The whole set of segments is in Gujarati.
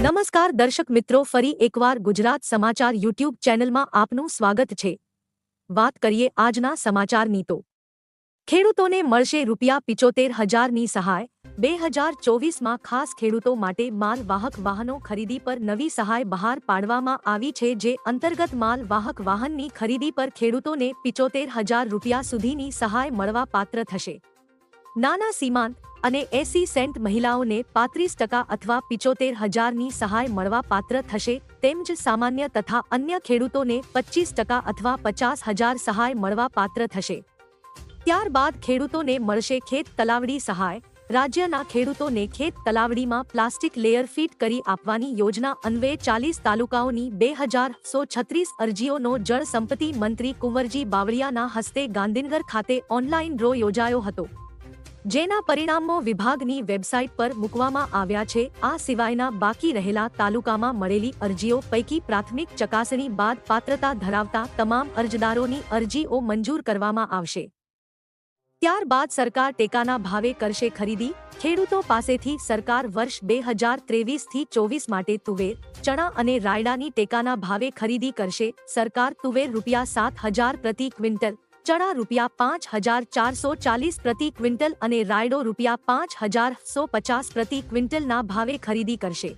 નમસ્કાર દર્શક મિત્રો, ફરી એકવાર ગુજરાત સમાચાર યુટ્યુબ ચેનલમાં આપનું સ્વાગત છે. વાત કરીએ આજના સમાચારની તો. ખેડૂતોને મળશે રૂપિયા પિચોતેર હજારની સહાય. બે હજાર ચોવીસમાં ખાસ ખેડૂતો માટે માલ વાહક વાહનો ખરીદી પર નવી સહાય બહાર પાડવામાં આવી છે, જે અંતર્ગત માલ વાહક વાહનની ખરીદી પર ખેડૂતોને પિચોતેર હજાર રૂપિયા સુધીની સહાય મળવા પાત્ર થશે. નાના સીમાંત અને એસી સેન્ટ મહિલાઓને પાંત્રીસ ટકા અથવા પિચોતેર હજારની સહાય મળવા પાત્ર થશે, તેમજ સામાન્ય તથા અન્ય ખેડૂતોને પચીસ ટકા અથવા પચાસ હજાર સહાય મળવા પાત્ર થશે. ત્યારબાદ ખેડૂતોને મળશે ખેત તલાવડી સહાય. રાજ્યના ખેડૂતોને ખેત તલાવડીમાં પ્લાસ્ટિક લેયર ફિટ કરી આપવાની યોજના અન્વયે ચાલીસ તાલુકાઓની બે હજાર સો છત્રીસ અરજીઓનો જળ સંપત્તિ મંત્રી કુંવરજી બાવળિયાના હસ્તે ગાંધીનગર ખાતે ઓનલાઈન ડ્રો યોજાયો હતો. જેના પરિણામો વિભાગની વેબસાઇટ પર મૂકવામાં આવ્યા છે. આ સિવાયના બાકી રહેલા તાલુકામાં મળેલી અરજીઓ પૈકી પ્રાથમિક ચકાસણી બાદ પાત્રતા ધરાવતા તમામ અરજદારોની અરજીઓ મંજૂર કરવામાં આવશે. ત્યારબાદ સરકાર ટેકાના ભાવે કરશે ખરીદી. ખેડૂતો પાસેથી સરકાર વર્ષ બે હજાર ત્રેવીસથી ચોવીસ માટે તુવેર, ચણા અને રાયડાની ટેકાના ભાવે ખરીદી કરશે. સરકાર તુવેર રૂપિયા સાત હજાર પ્રતિ ક્વિન્ટલ ચણા રૂપિયા પાંચ હજાર ચારસો ચાલીસ પ્રતિ ક્વિન્ટલ અને રાયડો રૂપિયા પાંચ હજાર સો પચાસ પ્રતિ ક્વિન્ટલના ભાવે ખરીદી કરશે.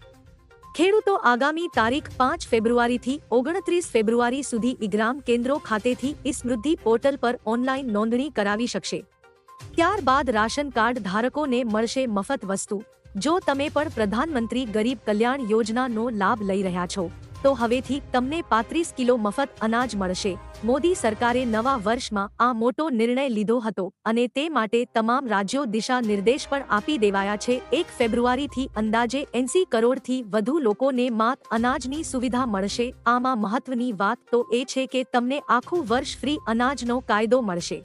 ખેડૂતો આગામી તારીખ પાંચ ફેબ્રુઆરીથી ઓગણત્રીસ ફેબ્રુઆરી સુધી ઇગ્રામ કેન્દ્રો ખાતેથી ઈ પોર્ટલ પર ઓનલાઈન નોંધણી કરાવી શકશે. ત્યારબાદ રાશન કાર્ડ ધારકોને મળશે મફત વસ્તુ. જો તમે પણ પ્રધાનમંત્રી ગરીબ કલ્યાણ યોજનાનો લાભ લઈ રહ્યા છો તો હવેથી તમને પાંત્રીસ કિલો મફત અનાજ મળશે. મોદી સરકારે નવા વર્ષમાં આ મોટો નિર્ણય લીધો હતો અને તે માટે તમામ રાજ્યો દિશા નિર્દેશ પણ આપી દેવાયા છે. એક ફેબ્રુઆરીથી અંદાજે એંસી કરોડથી વધુ લોકોને માત અનાજની સુવિધા મળશે. આમાં મહત્વની વાત તો એ છે કે તમને આખું વર્ષ ફ્રી અનાજનો કાયદો મળશે.